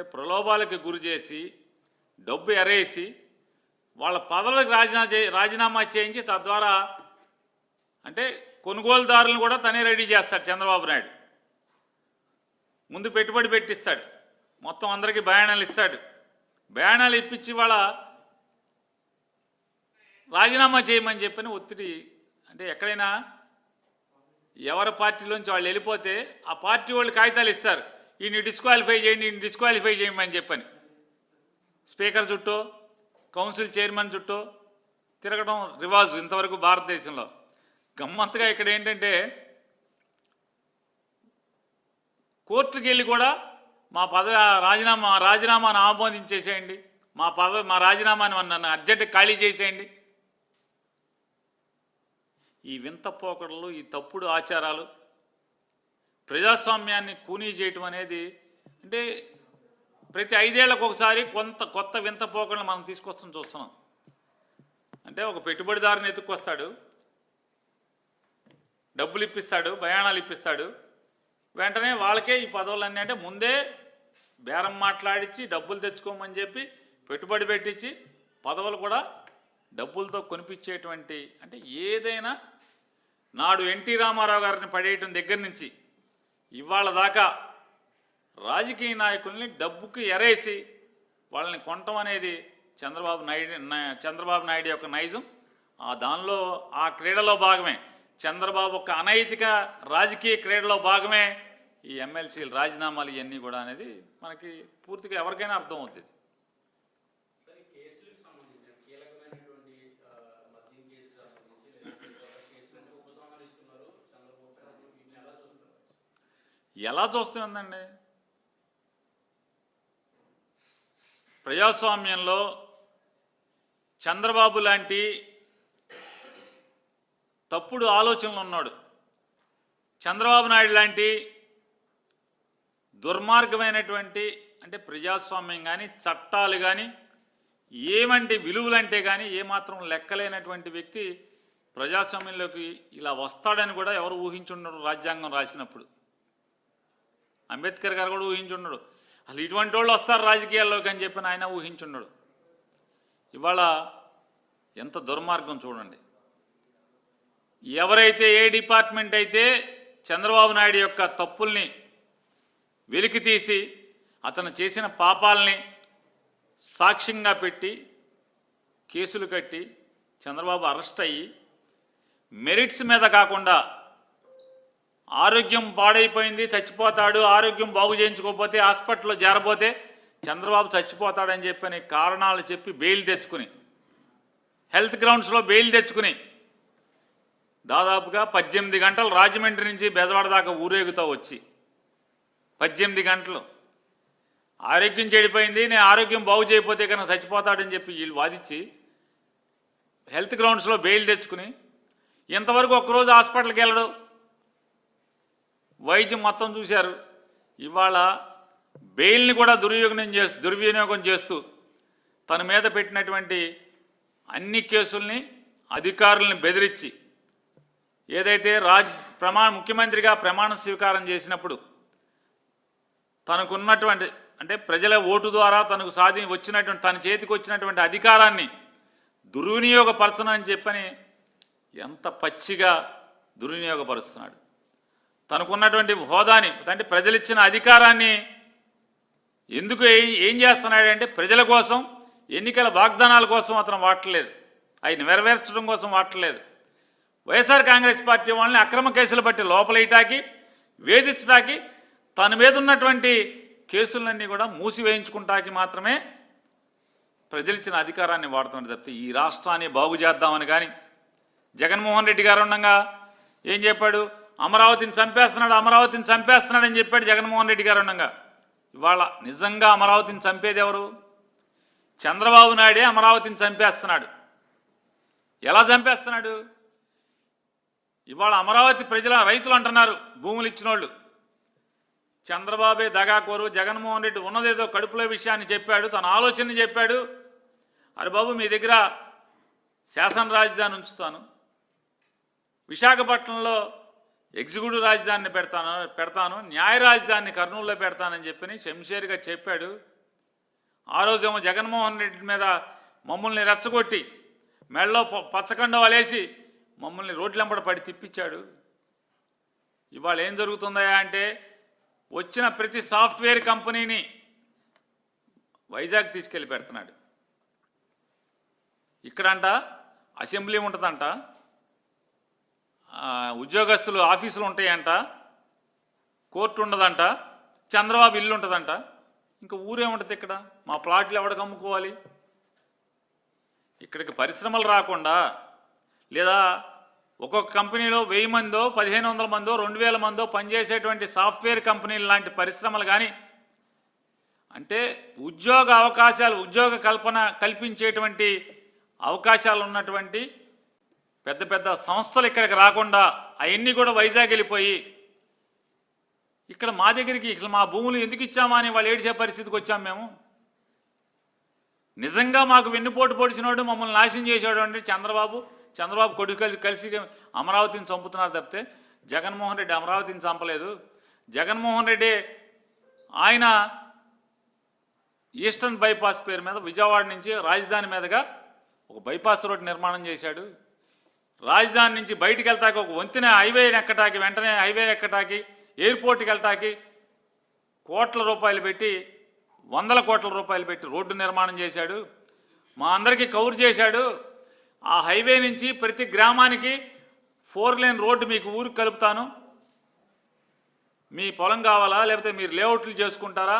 అంటే ప్రలోభాలకు గురి చేసి డబ్బు ఎరేసి వాళ్ళ పదవులకు రాజీనా చే రాజీనామా చేయించి తద్వారా అంటే కొనుగోలుదారులను కూడా తనే రెడీ చేస్తాడు చంద్రబాబు నాయుడు. ముందు పెట్టుబడి పెట్టిస్తాడు. మొత్తం అందరికీ బయానాలు ఇస్తాడు. బయానాలు ఇప్పించి వాళ్ళ రాజీనామా చేయమని చెప్పని ఒత్తిడి అంటే ఎక్కడైనా ఎవరి పార్టీలోంచి వాళ్ళు వెళ్ళిపోతే ఆ పార్టీ వాళ్ళు కాగితాలు ఇస్తారు. ఈయన డిస్క్వాలిఫై చేయండి ఈయన డిస్క్వాలిఫై చేయమని చెప్పని. స్పీకర్ చుట్టూ కౌన్సిల్ చైర్మన్ చుట్టూ తిరగడం రివాజు ఇంతవరకు భారతదేశంలో. గమ్మత్తుగా ఇక్కడ ఏంటంటే కోర్టుకి వెళ్ళి కూడా మా పదవి రాజీనామా రాజీనామాను ఆమోదించేసేయండి. మా పదవి మా రాజీనామాని నన్ను అర్జెంట్ ఖాళీ చేసేయండి. ఈ వింత పోకడలు ఈ తప్పుడు ఆచారాలు ప్రజాస్వామ్యాన్ని కూనీ చేయటం అనేది అంటే ప్రతి ఐదేళ్ళకు ఒకసారి కొంత కొత్త వింత పోకలను మనం తీసుకొస్తాం చూస్తున్నాం. అంటే ఒక పెట్టుబడిదారుని ఎత్తుక్కొస్తాడు డబ్బులు ఇప్పిస్తాడు భయాణాలు ఇప్పిస్తాడు. వెంటనే వాళ్ళకే ఈ పదవులన్నీ అంటే ముందే బేరం మాట్లాడించి డబ్బులు తెచ్చుకోమని చెప్పి పెట్టుబడి పెట్టించి పదవులు కూడా డబ్బులతో కొనిపించేటువంటి అంటే ఏదైనా నాడు ఎన్టీ రామారావు గారిని పడేయటం దగ్గర నుంచి ఇవాళ దాకా రాజకీయ నాయకుల్ని డబ్బుకి ఎరేసి వాళ్ళని కొనటం అనేది చంద్రబాబు నాయుడు చంద్రబాబు నాయుడు యొక్క నైజం. ఆ దానిలో ఆ క్రీడలో భాగమే. చంద్రబాబు ఒక అనైతిక రాజకీయ క్రీడలో భాగమే ఈ ఎమ్మెల్సీలు రాజీనామాలు ఇవన్నీ కూడా అనేది మనకి పూర్తిగా ఎవరికైనా అర్థం అవుతుంది సార్ ఈ కేసులకు సంబంధించిన కీలకమైనటువంటి ఆ, మద్యం కేసుకు సంబంధించి లేదా ఇతర కేసులన్నీ ఉపసంహరిస్తున్నారు చంద్రబాబు నాయుడు వీటిని ఎలా చూస్తున్నారు ఎలా చూస్తుందండి? ప్రజాస్వామ్యంలో చంద్రబాబు లాంటి తప్పుడు ఆలోచనలు ఉన్నాడు. చంద్రబాబు నాయుడు లాంటి దుర్మార్గమైనటువంటి అంటే ప్రజాస్వామ్యం కానీ చట్టాలు కానీ ఏమంటే విలువలంటే కానీ ఏమాత్రం లెక్కలేనటువంటి వ్యక్తి ప్రజాస్వామ్యంలోకి ఇలా వస్తాడని కూడా ఎవరు ఊహించుండరు రాజ్యాంగం రాసినప్పుడు. అంబేద్కర్ గారు కూడా ఊహించున్నాడు అసలు ఇటువంటి వాళ్ళు వస్తారు రాజకీయాల్లోకి అని చెప్పిన ఆయన ఊహించున్నాడు ఇవాళ ఎంత దుర్మార్గం చూడండి. ఎవరైతే ఏ డిపార్ట్మెంట్ అయితే చంద్రబాబు నాయుడు యొక్క తప్పుల్ని వెలికి తీసి అతను చేసిన పాపాలని సాక్ష్యంగా పెట్టి కేసులు కట్టి చంద్రబాబు అరెస్ట్ అయ్యి మెరిట్స్ మీద కాకుండా ఆరోగ్యం పాడైపోయింది చచ్చిపోతాడు ఆరోగ్యం బాగు చేయించుకోకపోతే హాస్పిటల్లో చేరబోతే చంద్రబాబు చచ్చిపోతాడని చెప్పని కారణాలు చెప్పి బెయిల్ తెచ్చుకుని హెల్త్ గ్రౌండ్స్లో బెయిల్ తెచ్చుకుని దాదాపుగా పద్దెనిమిది గంటలు రాజమండ్రి నుంచి బెజవాడ దాకా ఊరేగుతూ వచ్చి పద్దెనిమిది గంటలు. ఆరోగ్యం చెడిపోయింది నేను ఆరోగ్యం బాగు చేయకపోతే కనుక చచ్చిపోతాడని చెప్పి వీళ్ళు వాదించి హెల్త్ గ్రౌండ్స్లో బెయిల్ తెచ్చుకుని ఇంతవరకు ఒక్కరోజు హాస్పిటల్కి వెళ్ళడు. వైద్యం మొత్తం చూశారు. ఇవాళ బెయిల్ని కూడా దుర్వినియోగం చేస్తూ దుర్వినియోగం చేస్తూ తన మీద పెట్టినటువంటి అన్ని కేసుల్ని అధికారుల్ని బెదిరించి ఏదైతే రాజ్ ప్రమాణ ముఖ్యమంత్రిగా ప్రమాణ స్వీకారం చేసినప్పుడు తనకున్నటువంటి అంటే ప్రజల ఓటు ద్వారా తనకు సాధి వచ్చినటువంటి తన చేతికి వచ్చినటువంటి అధికారాన్ని దుర్వినియోగపరచనని చెప్పని ఎంత పచ్చిగా దుర్వినియోగపరుస్తున్నాడు. తనకున్నటువంటి హోదాని అంటే ప్రజలిచ్చిన అధికారాన్ని ఎందుకు ఏం చేస్తున్నాడంటే ప్రజల కోసం ఎన్నికల వాగ్దానాల కోసం అతను వాడలేదు అవి నెరవేర్చడం కోసం వాడలేదు వైఎస్ఆర్ కాంగ్రెస్ పార్టీ వాళ్ళని అక్రమ కేసులు బట్టి లోపలేయటాకి వేధించడానికి తన మీద ఉన్నటువంటి కేసులన్నీ కూడా మూసివేయించుకుంటాకి మాత్రమే ప్రజలిచ్చిన అధికారాన్ని వాడుతున్నది తప్పితే ఈ రాష్ట్రాన్ని బాగు చేద్దామని కానీ జగన్మోహన్ రెడ్డి గారు ఉండగా ఏం చెప్పాడు? అమరావతిని చంపేస్తున్నాడు అమరావతిని చంపేస్తున్నాడని చెప్పాడు జగన్మోహన్ రెడ్డి గారు ఉండగా ఇవాళ నిజంగా అమరావతిని చంపేది ఎవరు? చంద్రబాబు నాయుడే అమరావతిని చంపేస్తున్నాడు. ఎలా చంపేస్తున్నాడు? ఇవాళ అమరావతి ప్రజల రైతులు అంటున్నారు భూములు ఇచ్చినోళ్ళు. చంద్రబాబే దగాకోరు జగన్మోహన్ రెడ్డి ఉన్నదేదో కడుపులో విషయాన్ని చెప్పాడు తన ఆలోచన చెప్పాడు. అరే బాబు మీ దగ్గర శాసన రాజధాని ఉంచుతాను. విశాఖపట్నంలో ఎగ్జిక్యూటివ్ రాజధానిని పెడతాను పెడతాను న్యాయ రాజధానిని కర్నూలులో పెడతానని చెప్పని శంషేర్గా చెప్పాడు. ఆ రోజేమో జగన్మోహన్ రెడ్డి మీద మమ్మల్ని రెచ్చగొట్టి మెడలో పచ్చకండ వలేసి మమ్మల్ని రోడ్లెంబడ పడి తిప్పించాడు. ఇవాళ ఏం జరుగుతుందా అంటే వచ్చిన ప్రతి సాఫ్ట్వేర్ కంపెనీని వైజాగ్ తీసుకెళ్ళి పెడుతున్నాడు. ఇక్కడంట అసెంబ్లీ ఉంటుందంట. ఉద్యోగస్తులు ఆఫీసులు ఉంటాయంట కోర్టు ఉండదంట చంద్రబాబు ఇల్లు ఉంటుందంట ఇంకా ఊరేముంటుంది ఇక్కడ? మా ప్లాట్లు ఎవడికి అమ్ముకోవాలి? ఇక్కడికి పరిశ్రమలు రాకుండా లేదా ఒక్కొక్క కంపెనీలో వెయ్యి మందో పదిహేను వందల మందో రెండు వేల మందో పనిచేసేటువంటి సాఫ్ట్వేర్ కంపెనీలు లాంటి పరిశ్రమలు కానీ అంటే ఉద్యోగ అవకాశాలు ఉద్యోగ కల్పన కల్పించేటువంటి అవకాశాలు ఉన్నటువంటి పెద్ద పెద్ద సంస్థలు ఇక్కడికి రాకుండా అవన్నీ కూడా వైజాగ్ వెళ్ళిపోయి ఇక్కడ మా దగ్గరికి ఇట్లా మా భూములు ఎందుకు ఇచ్చామా అని వాళ్ళు ఏడిచే పరిస్థితికి వచ్చాం మేము. నిజంగా మాకు వెన్నుపోటు పొడిచినోడు మమ్మల్ని నాశనం చేసేవాడు అంటే చంద్రబాబు చంద్రబాబు కొడుకు కలిసి కలిసి అమరావతిని చంపుతున్నారు తప్పితే జగన్మోహన్ రెడ్డి అమరావతిని చంపలేదు. జగన్మోహన్ రెడ్డి ఆయన ఈస్టర్న్ బైపాస్ పేరు మీద విజయవాడ నుంచి రాజధాని మీదుగా ఒక బైపాస్ రోడ్ నిర్మాణం చేశాడు. రాజధాని నుంచి బయటికి వెళ్తాకి ఒక వంతెన హైవే ఎక్కటాకి వెంటనే హైవే ఎక్కటాకి ఎయిర్పోర్ట్కి వెళ్తాకి కోట్ల రూపాయలు పెట్టి వందల కోట్ల రూపాయలు పెట్టి రోడ్డు నిర్మాణం చేశాడు. మా అందరికీ కవర్ చేశాడు. ఆ హైవే నుంచి ప్రతి గ్రామానికి ఫోర్ లేన్ రోడ్డు మీకు ఊరికి కలుపుతాను. మీ పొలం కావాలా లేకపోతే మీరు లేఅవుట్లు చేసుకుంటారా?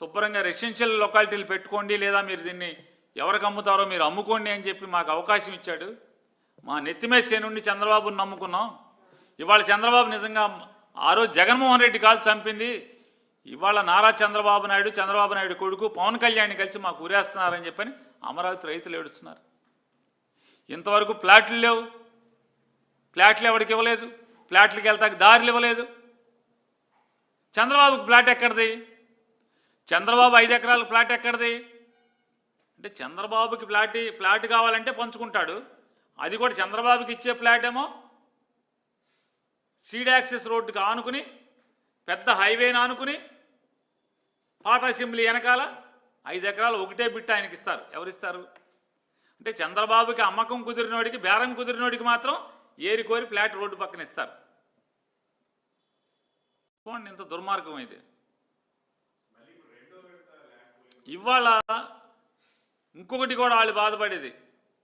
శుభ్రంగా రెసిడెన్షియల్ లొకాలిటీలు పెట్టుకోండి లేదా మీరు దీన్ని ఎవరికి అమ్ముతారో మీరు అమ్ముకోండి అని చెప్పి మాకు అవకాశం ఇచ్చాడు. మా నెత్తిమే సేనుండి చంద్రబాబును నమ్ముకున్నాం. ఇవాళ చంద్రబాబు నిజంగా ఆ రోజు జగన్మోహన్ రెడ్డి కాదు చంపింది. ఇవాళ నారా చంద్రబాబు నాయుడు చంద్రబాబు నాయుడు కొడుకు పవన్ కళ్యాణ్ కలిసి మాకు ఉరేస్తున్నారని చెప్పని అమరావతి రైతులు ఏడుస్తున్నారు. ఇంతవరకు ప్లాట్లు లేవు. ప్లాట్లు ఎవరికి ఇవ్వలేదు? ప్లాట్లకి వెళ్తాకి దారులు ఇవ్వలేదు. చంద్రబాబుకి ప్లాట్ ఎక్కడిది? చంద్రబాబు ఐదు ఎకరాల ప్లాట్ ఎక్కడిది? అంటే చంద్రబాబుకి ప్లాట్ ప్లాట్ కావాలంటే పంచుకుంటాడు. అది కూడా చంద్రబాబుకి ఇచ్చే ప్లాట్ ఏమో? సీడ్ యాక్సెస్ రోడ్డుకి ఆనుకుని పెద్ద హైవేని ఆనుకుని పాత అసెంబ్లీ వెనకాల ఐదు ఎకరాలు ఒకటే బిట్ ఆయనకి ఇస్తారు. ఎవరిస్తారు? అంటే చంద్రబాబుకి అమ్మకం కుదిరినోడికి బేరం కుదిరినోడికి మాత్రం ఏరి కోరి ఫ్లాట్ రోడ్డు పక్కన ఇస్తారు. చూడండి ఇంత దుర్మార్గం ఇది. ఇవాళ ఇంకొకటి కూడా వాళ్ళు బాధపడేది.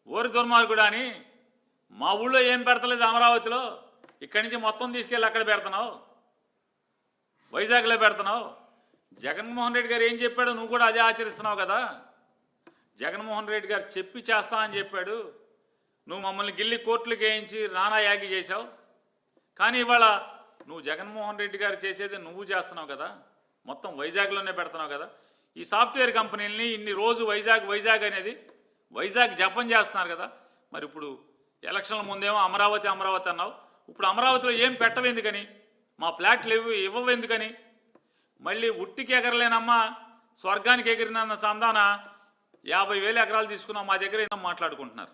ఓరి దుర్మార్గుడు అని మా ఊళ్ళో ఏం పెడతలేదు అమరావతిలో? ఇక్కడి నుంచి మొత్తం తీసుకెళ్ళి అక్కడ పెడుతున్నావు? వైజాగ్లో పెడుతున్నావు? జగన్మోహన్ రెడ్డి గారు ఏం చెప్పాడో నువ్వు కూడా అదే ఆచరిస్తున్నావు కదా? జగన్మోహన్ రెడ్డి గారు చెప్పి చేస్తా అని చెప్పాడు. నువ్వు మమ్మల్ని గిల్లి కోర్టులకు వేయించి నానా యాగి చేశావు. కానీ ఇవాళ నువ్వు జగన్మోహన్ రెడ్డి గారు చేసేది నువ్వు చేస్తున్నావు కదా? మొత్తం వైజాగ్లోనే పెడుతున్నావు కదా? ఈ సాఫ్ట్వేర్ కంపెనీలని ఇన్ని రోజు వైజాగ్ వైజాగ్ అనేది వైజాగ్ జపం చేస్తున్నారు కదా. మరి ఇప్పుడు ఎలక్షన్ల ముందేమో అమరావతి అమరావతి అన్నావు. ఇప్పుడు అమరావతిలో ఏం పెట్టవు మా ఫ్లాట్లు ఇవ్వ ఇవ్వవెందుకని మళ్ళీ ఉట్టికి ఎగరలేనమ్మా స్వర్గానికి ఎగిరినన్న చందాన యాభై వేల ఎకరాలు తీసుకున్నాం మా దగ్గర ఏదో మాట్లాడుకుంటున్నారు.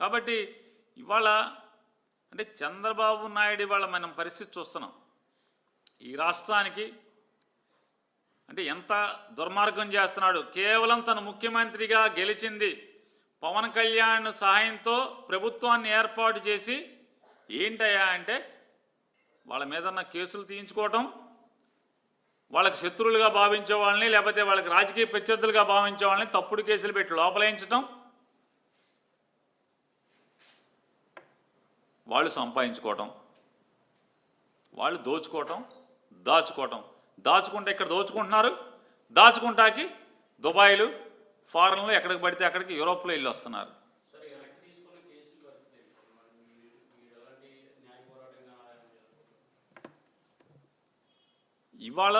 కాబట్టి ఇవాళ అంటే చంద్రబాబు నాయుడు ఇవాళ మనం పరిస్థితి చూస్తున్నాం. ఈ రాష్ట్రానికి అంటే ఎంత దుర్మార్గం చేస్తున్నాడు. కేవలం తను ముఖ్యమంత్రిగా గెలిచింది పవన్ కళ్యాణ్ సహాయంతో ప్రభుత్వాన్ని ఏర్పాటు చేసి ఏంటయ్యా అంటే వాళ్ళ మీద ఉన్న కేసులు తీయించుకోవటం వాళ్ళకి శత్రువులుగా భావించే వాళ్ళని లేకపోతే వాళ్ళకి రాజకీయ ప్రత్యర్థులుగా భావించే వాళ్ళని తప్పుడు కేసులు పెట్టి లోపలేయించటం వాళ్ళు సంపాదించుకోవటం వాళ్ళు దోచుకోవటం దాచుకోవటం. దాచుకుంటే ఇక్కడ దోచుకుంటున్నారు? దాచుకుంటాకి దుబాయ్లు ఫారెన్లో ఎక్కడికి పడితే అక్కడికి యూరోప్లో వెళ్ళి వస్తున్నారు. ఇవాళ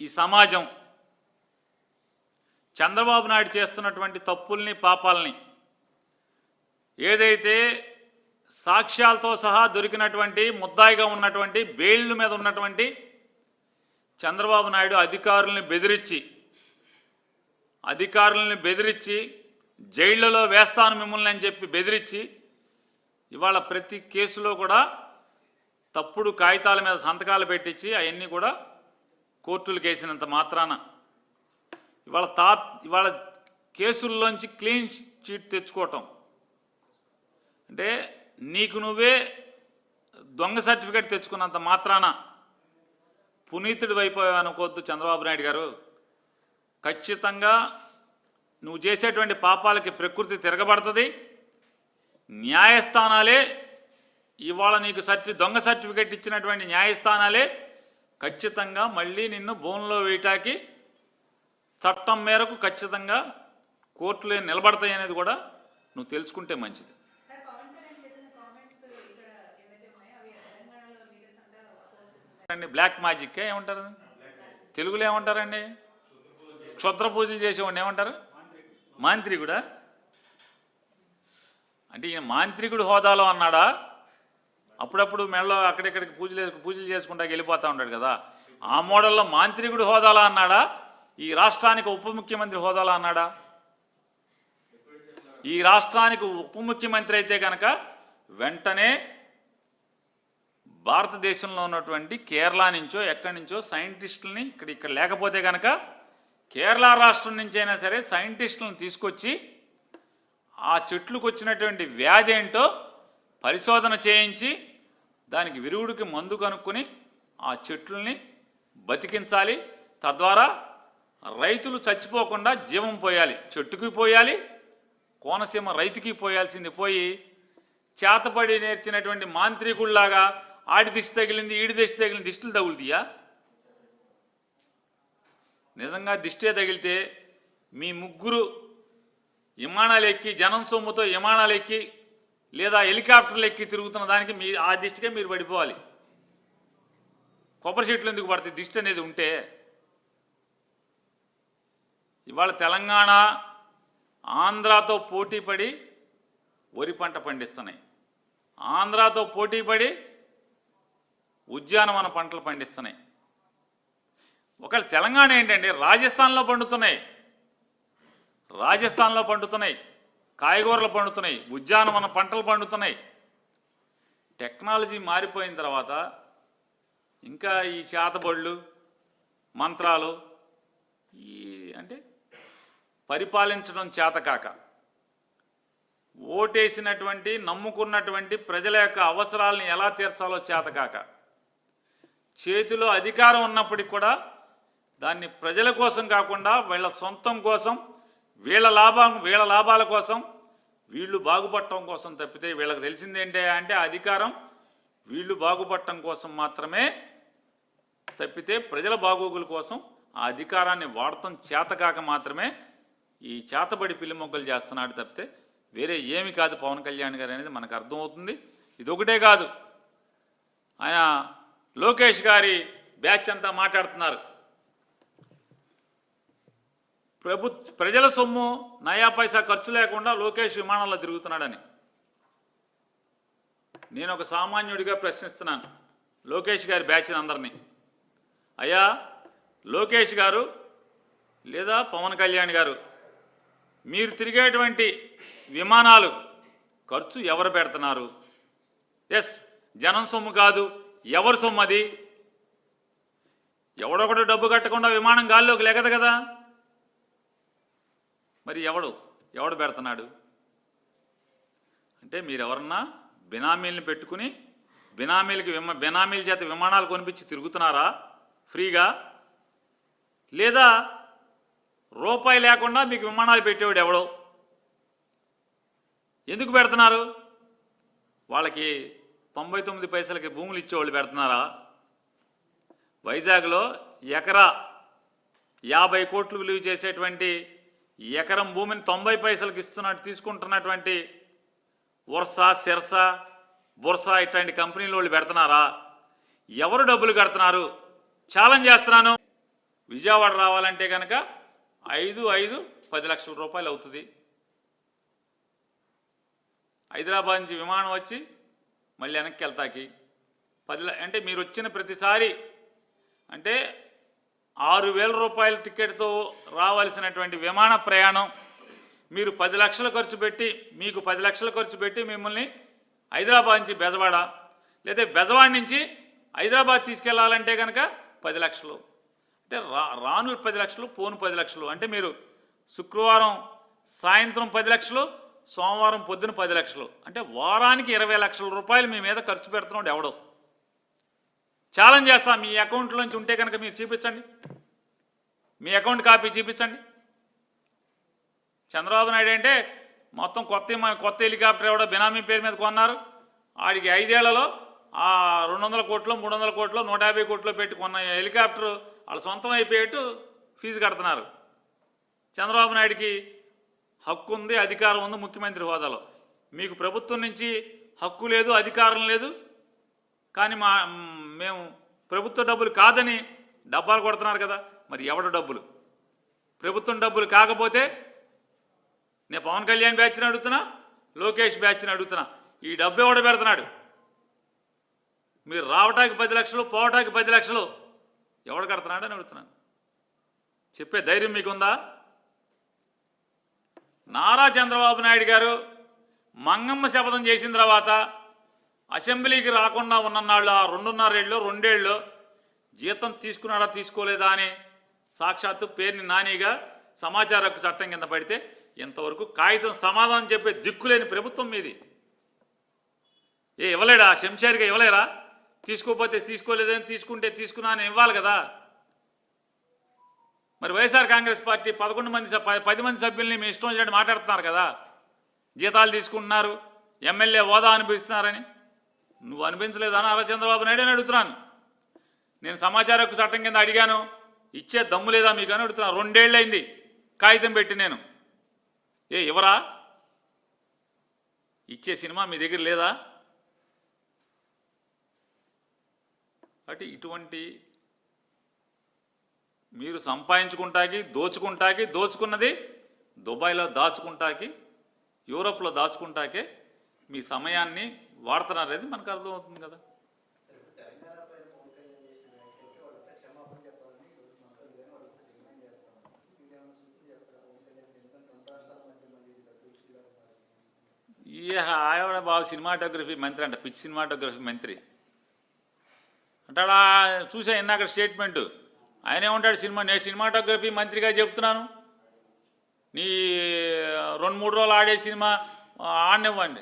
ఈ సమాజం చంద్రబాబు నాయుడు చేస్తున్నటువంటి తప్పుల్ని పాపాలని ఏదైతే సాక్ష్యాలతో సహా దొరికినటువంటి ముద్దాయిగా ఉన్నటువంటి బెయిల్ మీద ఉన్నటువంటి చంద్రబాబు నాయుడు అధికారుల్ని బెదిరించి అధికారుల్ని బెదిరించి జైళ్ళలో వేస్తాను మిమ్మల్ని అని చెప్పి బెదిరించి ఇవాళ ప్రతి కేసులో కూడా తప్పుడు కాగితాల మీద సంతకాలు పెట్టించి అవన్నీ కూడా కోర్టులు వేసినంత మాత్రాన. ఇవాళ తా ఇవాళ కేసుల్లోంచి క్లీన్ చీట్ తెచ్చుకోవటం. అంటే నీకు నువ్వే దొంగ సర్టిఫికేట్ తెచ్చుకున్నంత మాత్రాన పునీతుడు అయిపోయావు అనుకోవద్దు చంద్రబాబు నాయుడు గారు. ఖచ్చితంగా నువ్వు చేసేటువంటి పాపాలకి ప్రకృతి తిరగబడుతుంది. న్యాయస్థానాలే ఇవాళ నీకు సర్టి దొంగ సర్టిఫికెట్ ఇచ్చినటువంటి న్యాయస్థానాలే ఖచ్చితంగా మళ్ళీ నిన్ను బోన్లో వేయటానికి చట్టం మేరకు ఖచ్చితంగా కోర్టులు నిలబడతాయి అనేది కూడా నువ్వు తెలుసుకుంటే మంచిది సార్ పవన్ కళ్యాణ్ చేసిన కామెంట్స్ ఇక్కడ ఏవైతే ఉన్నాయో అవి తెలంగాణలో లీడర్స్ అంతా పోస్ట్ చేస్తున్నారు అండి బ్లాక్ మ్యాజిక్ ఏమంటారు? తెలుగులో ఏమంటారండి? క్షుద్ర పూజలు చేసేవాడిని ఏమంటారు? మాంత్రికుడా? అంటే ఈయన మాంత్రికుడు హోదాలో అన్నాడా? అప్పుడప్పుడు మెడలో అక్కడిక్కడికి పూజలు పూజలు చేసుకుంటా వెళ్ళిపోతా ఉంటాడు కదా. ఆ మోడల్లో మాంత్రికుడు హోదాలో అన్నాడా? ఈ రాష్ట్రానికి ఉప ముఖ్యమంత్రి హోదాలో అన్నాడా? ఈ రాష్ట్రానికి ఉప ముఖ్యమంత్రి అయితే కనుక వెంటనే భారతదేశంలో ఉన్నటువంటి కేరళ నుంచో ఎక్కడి నుంచో సైంటిస్టులని ఇక్కడ ఇక్కడ లేకపోతే కనుక కేరళ రాష్ట్రం నుంచి అయినా సరే సైంటిస్టులను తీసుకొచ్చి ఆ చెట్లకు వచ్చినటువంటి వ్యాధి ఏంటో పరిశోధన చేయించి దానికి విరుగుడికి మందు కనుక్కొని ఆ చెట్లని బతికించాలి. తద్వారా రైతులు చచ్చిపోకుండా జీవం పోయాలి. చెట్టుకి పోయాలి కోనసీమ రైతుకి పోయాల్సింది పోయి చేతపడి నేర్చినటువంటి మాంత్రికుల్లాగా ఆడి దిష్టి తగిలింది ఈడి దిష్టి తగిలింది దిష్టిలు తగులుతాయా? నిజంగా దిష్టే తగిలితే మీ ముగ్గురు విమానాలు ఎక్కి జనం సొమ్ముతో విమానాలు ఎక్కి లేదా హెలికాప్టర్లు ఎక్కి తిరుగుతున్న దానికి మీ ఆ దిష్టికే మీరు పడిపోవాలి. కొబ్బరి చెట్లు ఎందుకు పడతాయి? దిష్టి అనేది ఉంటే ఇవాళ తెలంగాణ ఆంధ్రాతో పోటీపడి వరి పంట పండిస్తున్నాయి. ఆంధ్రాతో పోటీపడి ఉద్యానవన పంటలు పండిస్తున్నాయి. ఒకవేళ తెలంగాణ ఏంటండి రాజస్థాన్లో పండుతున్నాయి. రాజస్థాన్లో పండుతున్నాయి కాయగూరలు పండుతున్నాయి ఉద్యానవన పంటలు పండుతున్నాయి. టెక్నాలజీ మారిపోయిన తర్వాత ఇంకా ఈ చేతబడులు మంత్రాలు ఈ అంటే పరిపాలించడం చేతకాక ఓటేసినటువంటి నమ్ముకున్నటువంటి ప్రజల యొక్క అవసరాలను ఎలా తీర్చాలో చేతకాక చేతిలో అధికారం ఉన్నప్పటికి కూడా దాన్ని ప్రజల కోసం కాకుండా వీళ్ళ సొంతం కోసం వీళ్ళ లాభం వీళ్ళ లాభాల కోసం వీళ్ళు బాగుపడటం కోసం తప్పితే వీళ్ళకి తెలిసిందేంటే అంటే అధికారం వీళ్ళు బాగుపడటం కోసం మాత్రమే తప్పితే ప్రజల బాగోగుల కోసం ఆ అధికారాన్ని వాడటం చేతకాక మాత్రమే ఈ చేతబడి పిల్లి మొగ్గలు చేస్తున్నాడు తప్పితే వేరే ఏమి కాదు పవన్ కళ్యాణ్ గారు అనేది మనకు అర్థమవుతుంది. ఇది ఒకటే కాదు. ఆయన లోకేష్ గారి బ్యాచ్ అంతా మాట్లాడుతున్నారు. ప్రభు ప్రజల సొమ్ము నయా పైసా ఖర్చు లేకుండా లోకేష్ విమానంలో తిరుగుతున్నాడని. నేను ఒక సామాన్యుడిగా ప్రశ్నిస్తున్నాను లోకేష్ గారి బ్యాచ్ అందరినీ. అయ్యా లోకేష్ గారు లేదా పవన్ కళ్యాణ్ గారు మీరు తిరిగేటువంటి విమానాలు ఖర్చు ఎవరు పెడుతున్నారు? ఎస్ జనం సొమ్ము కాదు. ఎవరి సొమ్ము అది? ఎవడొకడు డబ్బు కట్టకుండా విమానం గాల్లోకి లెగదు కదా? మరి ఎవడు? ఎవడు పెడుతున్నాడు? అంటే మీరు ఎవరన్నా బినామీల్ని పెట్టుకుని బినామీలకి విమ బినామీల చేత విమానాలు కొనిపించి తిరుగుతున్నారా? ఫ్రీగా? లేదా రూపాయి లేకుండా మీకు విమానాలు పెట్టేవాడు ఎవడో? ఎందుకు పెడుతున్నారు? వాళ్ళకి తొంభై తొమ్మిది పైసలకి భూములు ఇచ్చేవాళ్ళు పెడుతున్నారా? వైజాగ్లో ఎకరా యాభై కోట్లు విలువ చేసేటువంటి ఎకరం భూమిని తొంభై పైసలకి ఇస్తున్నట్టు తీసుకుంటున్నటువంటి వర్ష సిరస బుర్సా ఇట్లాంటి కంపెనీలు వాళ్ళు పెడుతున్నారా? ఎవరు డబ్బులు కడుతున్నారు? ఛాలెంజ్ చేస్తున్నాను. విజయవాడ రావాలంటే కనుక ఐదు ఐదు పది లక్షల రూపాయలు అవుతుంది. హైదరాబాద్ నుంచి విమానం వచ్చి మళ్ళీ వెనక్కి వెళ్తాకి. పది ల- అంటే మీరు వచ్చిన ప్రతిసారి అంటే ఆరు వేల రూపాయల టికెట్తో రావాల్సినటువంటి విమాన ప్రయాణం మీరు పది లక్షలు ఖర్చు పెట్టి మీకు పది లక్షలు ఖర్చు పెట్టి మిమ్మల్ని హైదరాబాద్ నుంచి బెజవాడ లేదా బెజవాడ నుంచి హైదరాబాద్ తీసుకెళ్ళాలంటే కనుక పది లక్షలు. అంటే రా రాను పది లక్షలు పోను పది లక్షలు. అంటే మీరు శుక్రవారం సాయంత్రం పది లక్షలు సోమవారం పొద్దున పది లక్షలు. అంటే వారానికి ఇరవై లక్షల రూపాయలు మీ మీద ఖర్చు పెడుతున్నాడు ఎవడో. ఛాలెంజ్ చేస్తా మీ అకౌంట్లోంచి ఉంటే కనుక మీరు చూపించండి. మీ అకౌంట్ కాపీ చూపించండి. చంద్రబాబు నాయుడు అంటే మొత్తం కొత్త కొత్త హెలికాప్టర్ ఎవడో బినామీ పేరు మీద కొన్నారు. ఆడికి ఐదేళ్ళలో ఆ రెండు వందల కోట్లు మూడు వందల కోట్లు నూట యాభై కోట్లు పెట్టి కొన్న హెలికాప్టర్ వాళ్ళ సొంతం అయిపోయేట్టు ఫీజు కడుతున్నారు. చంద్రబాబు నాయుడికి హక్కు ఉంది అధికారం ఉంది ముఖ్యమంత్రి హోదాలో. మీకు ప్రభుత్వం నుంచి హక్కు లేదు అధికారం లేదు. కానీ మా మేము ప్రభుత్వ డబ్బులు కాదని డబ్బాలు కొడుతున్నారు కదా మరి ఎవడు డబ్బులు? ప్రభుత్వం డబ్బులు కాకపోతే నేను పవన్ కళ్యాణ్ బ్యాచ్ని అడుగుతున్నా లోకేష్ బ్యాచ్ని అడుగుతున్నా ఈ డబ్బు ఎవడ పెడుతున్నాడు? మీరు రావటానికి పది లక్షలు పోవటానికి పది లక్షలు ఎవడు కడుతున్నాడు అని అడుగుతున్నాను. చెప్పే ధైర్యం మీకుందా? నారా చంద్రబాబు నాయుడు గారు మంగమ్మ శపథం చేసిన తర్వాత అసెంబ్లీకి రాకుండా ఉన్ననాళ్ళు ఆ రెండున్నరేళ్ళు రెండేళ్ళు జీతం తీసుకున్నాడా తీసుకోలేదా అని సాక్షాత్తు పేరుని నానిగా సమాచార హక్కు చట్టం కింద పడితే ఇంతవరకు కాగితం సమాధానం చెప్పే దిక్కులేని ప్రభుత్వం మీది. ఏ ఇవ్వలేడా? శంషారిగా ఇవ్వలేరా? తీసుకోకపోతే తీసుకోలేదని తీసుకుంటే తీసుకున్నా అని ఇవ్వాలి కదా. మరి వైఎస్ఆర్ కాంగ్రెస్ పార్టీ పదకొండు మంది పది మంది సభ్యుల్ని మీ ఇష్టం వచ్చినట్టు మాట్లాడుతున్నారు కదా. జీతాలు తీసుకుంటున్నారు ఎమ్మెల్యే హోదా అనిపిస్తున్నారని నువ్వు అనిపించలేదని అలా చంద్రబాబు నాయుడు అని అడుగుతున్నాను. నేను సమాచార హక్కు చట్టం కింద అడిగాను ఇచ్చే దమ్ము లేదా మీకు అని అడుగుతున్నాను. రెండేళ్ళైంది కాగితం పెట్టి నేను. ఏ ఇవరా ఇచ్చే సినిమా మీ దగ్గర లేదా? అంటే ఇటువంటి మీరు సంపాదించుకుంటాకి దోచుకుంటాకి దోచుకున్నది దుబాయ్లో దాచుకుంటాకి యూరోప్లో దాచుకుంటాకే మీ సమయాన్ని వాడుతున్నారనేది మనకు అర్థమవుతుంది కదా. తెలంగాణ పైన ఈ ఆవిడ బాబు సినిమాటోగ్రఫీ మంత్రి అంట పిచ్చి సినిమాటోగ్రఫీ మంత్రి. అంటాడా చూసా ఇందాక స్టేట్మెంట్? ఆయన ఏమంటాడు సినిమా నేను సినిమాటోగ్రఫీ మంత్రిగా చెప్తున్నాను. నీ రెండు మూడు రోజులు ఆడే సినిమా ఆడనివ్వండి.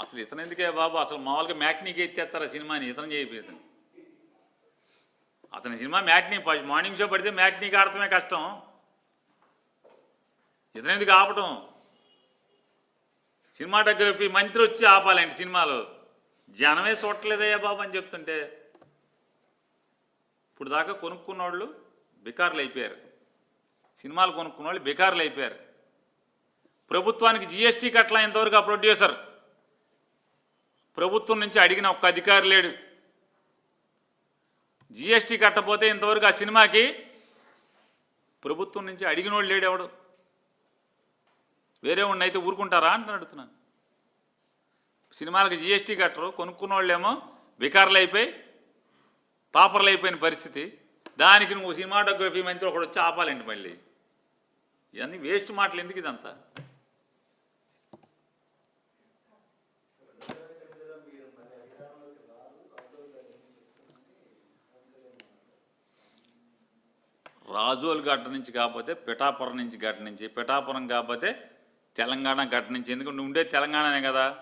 అసలు ఇతను ఎందుకే బాబు? అసలు మామూలుగా మ్యాట్నీకి ఎత్తేస్తారా సినిమాని? ఇతను చేయిపోతుంది అతని సినిమా మ్యాట్నీ మార్నింగ్ షో పడితే మ్యాట్నీకి ఆడటమే కష్టం. ఇతను ఎందుకు ఆపటం? సినిమాటోగ్రఫీ మంత్రి వచ్చి ఆపాలండి సినిమాలు. జనమే చూడట్లేదయ్యా బాబు అని చెప్తుంటే. ఇప్పుడు దాకా కొనుక్కున్న వాళ్ళు బికార్లు అయిపోయారు సినిమాలు కొనుక్కున్న వాళ్ళు బికార్లు అయిపోయారు ప్రభుత్వానికి జిఎస్టీ కట్ల ఇంతవరకు ఆ ప్రొడ్యూసర్ ప్రభుత్వం నుంచి అడిగిన ఒక్క అధికారి లేడు. జిఎస్టీ కట్టపోతే ఇంతవరకు ఆ సినిమాకి ప్రభుత్వం నుంచి అడిగిన వాళ్ళు లేడు ఎవడు? వేరే వాడిని అయితే ఊరుకుంటారా అని అడుగుతున్నాను. సినిమాలకు జిఎస్టీ కట్టరు కొనుక్కున్న వాళ్ళేమో బికార్లు అయిపోయి పాపర్లు అయిపోయిన పరిస్థితి. దానికి నువ్వు సినిమాటోగ్రఫీ మంత్రి ఒకడు వచ్చి ఆపాలండి మళ్ళీ? ఇవన్నీ వేస్ట్ మాటలు ఎందుకు ఇదంతా? రాజోల్ గడ్డ నుంచి కాకపోతే పిఠాపురం నుంచి ఘట నుంచి పిఠాపురం కాకపోతే తెలంగాణ ఘట నుంచి. ఎందుకంటే నువ్వు ఉండే తెలంగాణనే కదా.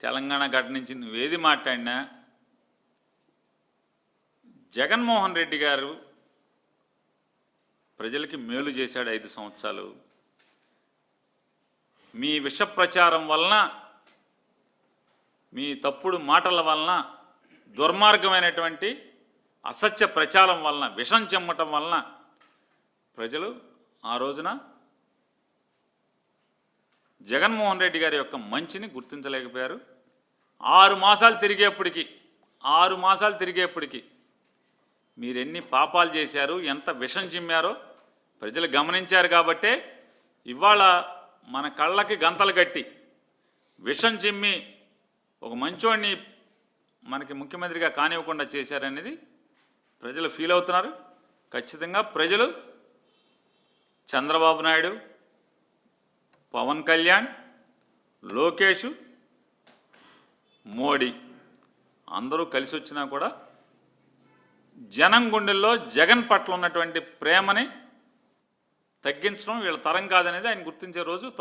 తెలంగాణ ఘట నుంచి నువ్వేది మాట్లాడినా జగన్మోహన్ రెడ్డి గారు ప్రజలకి మేలు చేశాడు ఐదు సంవత్సరాలు. మీ విష ప్రచారం వలన మీ తప్పుడు మాటల వలన దుర్మార్గమైనటువంటి అసత్య ప్రచారం వలన విషం చెమ్మటం వలన ప్రజలు ఆ రోజున జగన్మోహన్ రెడ్డి గారి యొక్క మంచిని గుర్తించలేకపోయారు. ఆరు మాసాలు తిరిగేప్పటికీ ఆరు మాసాలు తిరిగేప్పటికీ మీరెన్ని పాపాలు చేశారు ఎంత విషం చిమ్మారో ప్రజలు గమనించారు కాబట్టే ఇవాళ మన కళ్ళకి గంతలు కట్టి విషం చిమ్మి ఒక మంచోడిని మనకి ముఖ్యమంత్రిగా కానివ్వకుండా చేశారనేది ప్రజలు ఫీల్ అవుతున్నారు. ఖచ్చితంగా ప్రజలు చంద్రబాబు నాయుడు పవన్ కళ్యాణ్ లోకేష్ మోడీ అందరూ కలిసి వచ్చినా కూడా జనం గుండెల్లో జగన్ పట్ల ఉన్నటువంటి ప్రేమని తగ్గించడం వీళ్ళ తరం కాదనేది ఆయన గుర్తించే రోజు.